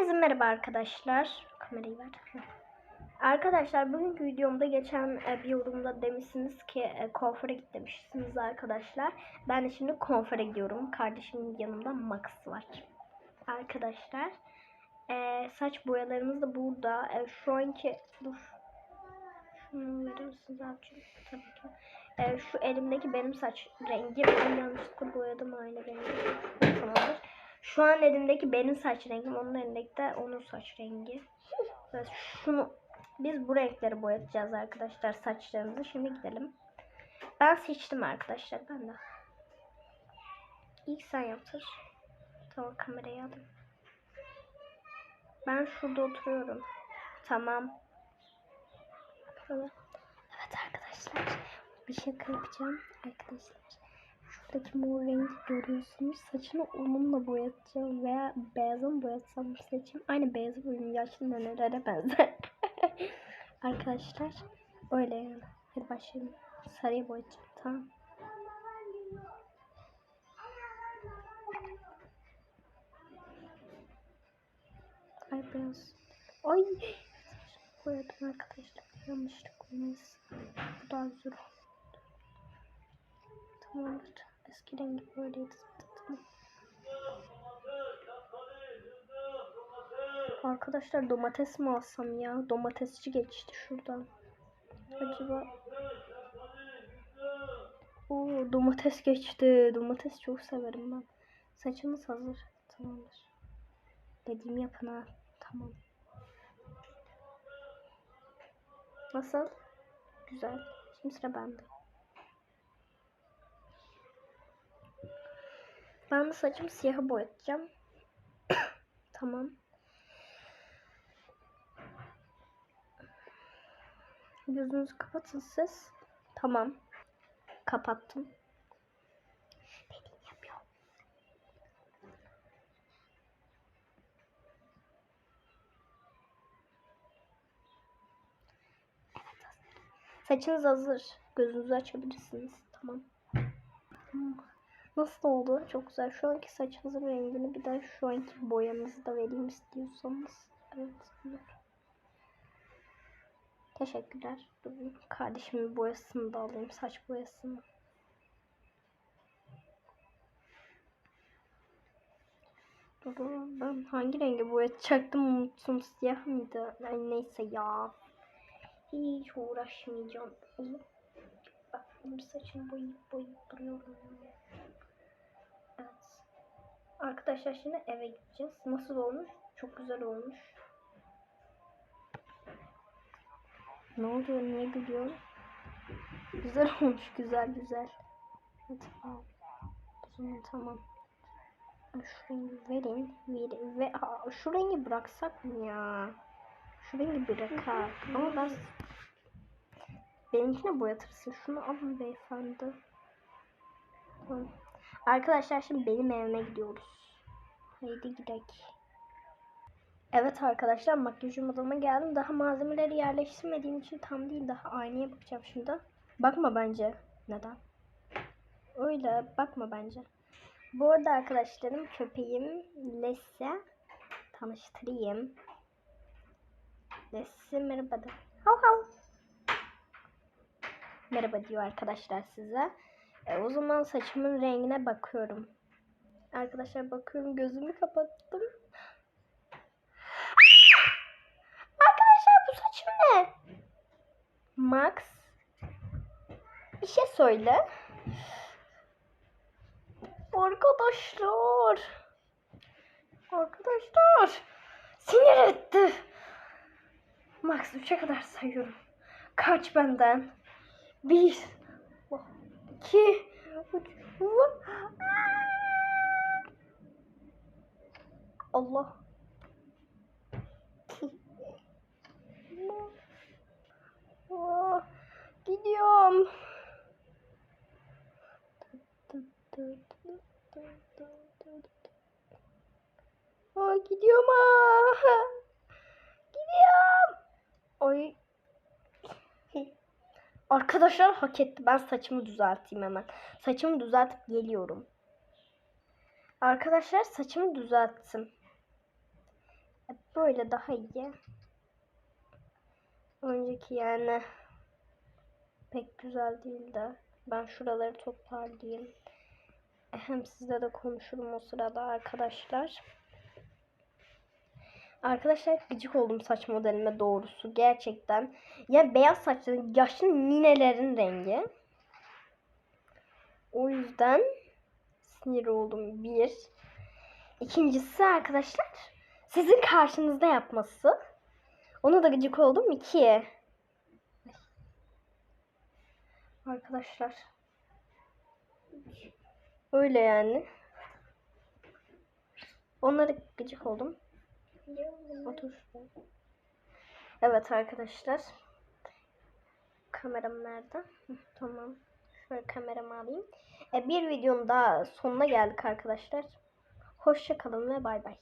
Herkese merhaba arkadaşlar. Kamerayı ver. Arkadaşlar bugünkü videomda geçen e, bir yorumda demişsiniz ki e, kuaföre git demişsiniz arkadaşlar. Ben de şimdi kuaföre gidiyorum. Kardeşimin yanımda Max var. Arkadaşlar e, saç boyalarımız da burada. Şu anki dur. Şunu verir misiniz abicim? Tabii ki. Şu elimdeki benim saç rengi. Ben yanlışlıkla boyadım aynı rengi. Tamamdır. Şu an elimdeki benim saç rengim, onun elindeki de onun saç rengi. Şunu biz bu renkleri boyatacağız arkadaşlar saçlarımızı. Şimdi gidelim. Ben seçtim arkadaşlar ben de. İlk sen yaptır. Tamam kamerayı aldım. Ben şurada oturuyorum. Tamam. Evet arkadaşlar. Bir şaka yapacağım arkadaşlar. Şuradaki mor rengi görüyorsunuz. Saçını onunla boyatacağım veya beyaza mı boyatsam seçeyim. Aynı beyazı boyayım. Yaşlı nenelere benzer. Arkadaşlar öyle yani. Hadi başlayalım. Sarıya boyayacağım. Tamam. Ay beyaz. Ay. Boyadım arkadaşlar. Yanlışlık olmaz. Bu daha güzel. Tamamdır. Eski rengi böyleydi zaten. Arkadaşlar domates mi alsam ya? Domatesçi geçti şuradan. Acaba... Oo, domates geçti. Domates çok severim ben. Saçımız hazır. Tamamdır. Dediğim yapın ha. Tamam. Nasıl? Güzel. Şimdi sıra bende. Ben de saçımı siyaha boyatacağım. tamam. Gözünüzü kapatın siz. Tamam. Kapattım. Saçınız hazır. Gözünüzü açabilirsiniz. Tamam. Nasıl oldu? Çok güzel. Şu anki saçınızın rengini bir de şu anki boyanızı da vereyim istiyorsanız. Evet. Olur. Teşekkürler. Dur, kardeşimin boyasını da alayım. Saç boyasını. Dur, ben hangi rengi boyatacaktım unuttum. Siyah mıydı? Ay neyse ya. Hiç uğraşmayacağım. Benim saçımı boyayıp boyayıp duruyorum. Evet. Arkadaşlar şimdi eve gideceğiz. Nasıl olmuş? Çok güzel olmuş. Ne oluyor? Niye gülüyorsun? Güzel olmuş. Güzel güzel. Tamam. Tamam tamam. Şu rengi verin. Ver, ve Aa, şu rengi bıraksak mı ya? Şu rengi bırakak. Ama ben benimkine boyatırsın. Şunu alın beyefendi. Tamam. Arkadaşlar şimdi benim evime gidiyoruz. Haydi gidelim. Evet arkadaşlar makyajım odama geldim. Daha malzemeleri yerleştirmediğim için tam değil. Daha aynaya bakacağım şimdi. Bakma bence. Neden? Öyle bakma bence. Bu arada arkadaşlarım köpeğim Lesse. Tanıştırayım. Lesse merhaba de. Hav hav. Merhaba diyor arkadaşlar size. E, o zaman saçımın rengine bakıyorum. Arkadaşlar bakıyorum gözümü kapattım. Arkadaşlar bu saçım ne? Max. Bir şey söyle. Arkadaşlar. Arkadaşlar. Sinir etti. Max 3'e kadar sayıyorum. Kaç benden. Bir. iki, üç. Allah. Gidiyorum. Oh, gidiyorum ha. Gidiyorum. Oy. Arkadaşlar hak etti. Ben saçımı düzelteyim hemen. Saçımı düzeltip geliyorum. Arkadaşlar saçımı düzelttim. böyle daha iyi. Önceki yani pek güzel değildi. Ben şuraları toparlayayım. Hem sizle de konuşurum o sırada arkadaşlar. Arkadaşlar gıcık oldum saç modelime doğrusu gerçekten. Yani beyaz saçlı yaşlı ninelerin rengi. O yüzden sinir oldum bir. İkincisi arkadaşlar sizin karşınızda yapması. Ona da gıcık oldum iki. Arkadaşlar. Öyle yani. Onlara gıcık oldum. Otur. Evet arkadaşlar. Kameram nerede? Tamam. Şöyle kameramı alayım. E, bir videonun daha sonuna geldik arkadaşlar. Hoşça kalın ve bay bay.